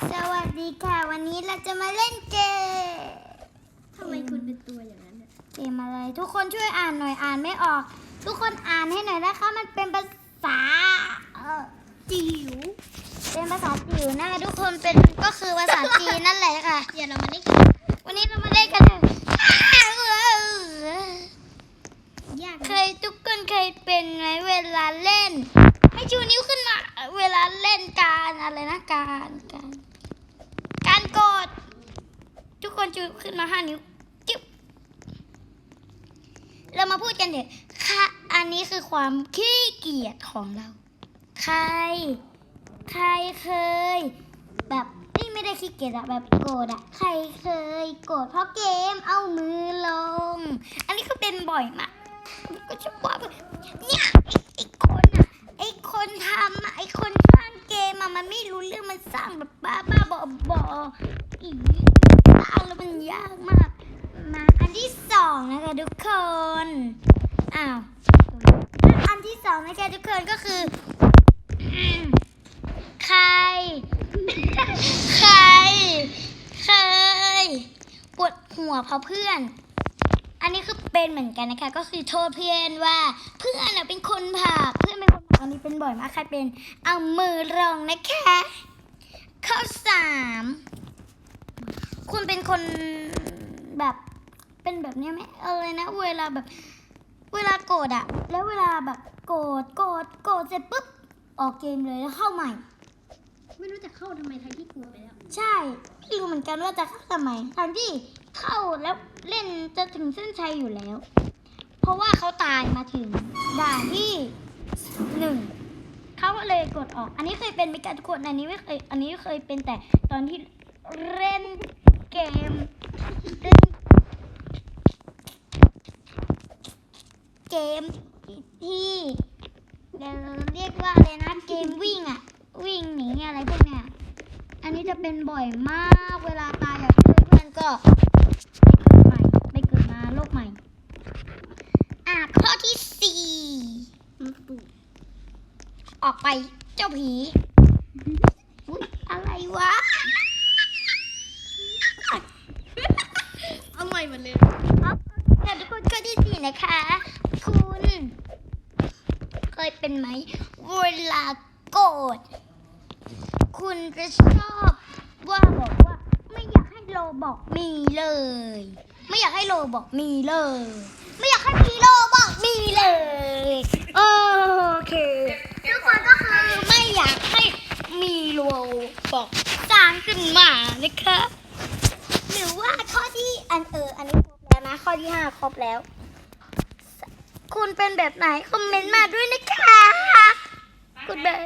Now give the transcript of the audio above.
สวัสดีค่ะ วันนี้เราจะมาเล่นเกมทำไมคุณเป็นตัวอย่างนั้นเนี่ยเกมอะไร ทุกคนช่วยอ่านหน่อยอ่านไม่ออก ทุกคนอ่านให้หน่อยนะคะมันเป็นภาษาเออจิ๋วเป็นภาษาจิ๋วนะคะทุกคนเป็นก็คือภาษาจีนนั่นแหละค่ะ เดี๋ยวเรามาเล่นกันวันนี้เรามาเล่นกันเลยยากเคยทุกคนเคยเป็นไหมเวลาเล่น ให้ชูนิ้วขึ้นมา เวลาเล่นการอะไรนะการการการกดทุก คนชูขึ้นมาห้านิ้วจิ๊บเรามาพูดกันเถอะค่ะอันนี้คือความขี้เกียจของเรา ใคร ใครเคย แบบนี่ไม่ได้ขี้เกียจอะแบบโกรธอะใครเคย โกรธเพราะเกมเอามือลง อันนี้ก็เป็นบ่อยมากก็จะว่าเนี่ยไอ้ไอ้คนอะไอ้คนทำอะไอ้คนสร้างเกมอะมันไม่รู้เรื่องมันสร้างแบบบ้าบ้าบอบออี ยากมาก มาอันที่สองนะคะทุกคน อ้าว อันที่สองนะคะทุกคนก็คือ ใคร ใคร เคยปวดหัวเพราะเพื่อน อันนี้คือเป็นเหมือนกันนะคะ ก็คือโทษเพื่อนว่าเพื่อนอะเป็นคนผลักเพื่อนเป็นคนผลักอันนี้เป็นบ่อยมากใครเป็นเอามือลงนะคะข้อสาม คุณเป็นคนแบบเป็นแบบเนี้ยไหมเออเลยนะเวลาแบบ เวลาโกรธอะแล้วเวลาแบบโกรธโกรธโกรธเสร็จปุ๊บออกเกมเลยแล้วเข้าใหม่ ไม่รู้จะเข้าทำไมทั้งที่กลัวไปแล้ว ใช่ไม่รู้เหมือนกันว่าจะเข้าทำไมทั้งที่เข้าแล้วเล่นจะถึงเส้นชัยอยู่แล้ว เพราะว่าเขาตายมาถึงด่านที่หนึ่งเขาก็เลยกดออก อันนี้เคยเป็นไหมกันทุกคนอันนี้ไม่เคย อันนี้เคยเป็นแต่ตอนที่เล่น เกมเล่นเกมที่เดี๋ยวเรียกว่าอะไรนะเกมวิ่งอะ วิ่งหนีอะไรพวกเนี้ยอันนี้จะเป็นบ่อยมากเวลาตายกับเพื่อนเพื่อนก็ไปเกิดใหม่ไปเกิดมาโลกใหม่ อะข้อที่สี่มันปู่ออกไปเจ้าผีอุ๊ยอะไรวะ เอาใหม่หมดเลย เอาแต่ทุกคนข้อที่สี่ นะคะ คุณ เคยเป็นไหมเวลาโกรธคุณจะชอบว่าบอกว่าไม่อยากให้โลบอกมีเลย ไม่อยากให้โลบอกมีเลย ไม่อยากให้มีโลบอกมีเลยโอเคทุกคนก็คือไม่อยากให้มีโลบอกสร้างขึ้นมานะคะ หรือว่าข้อที่อันเอออันนี้ครบแล้วนะ ข้อที่ห้าครบแล้ว คุณเป็นแบบไหน คอมเมนต์มาด้วยนะคะกดณแบบ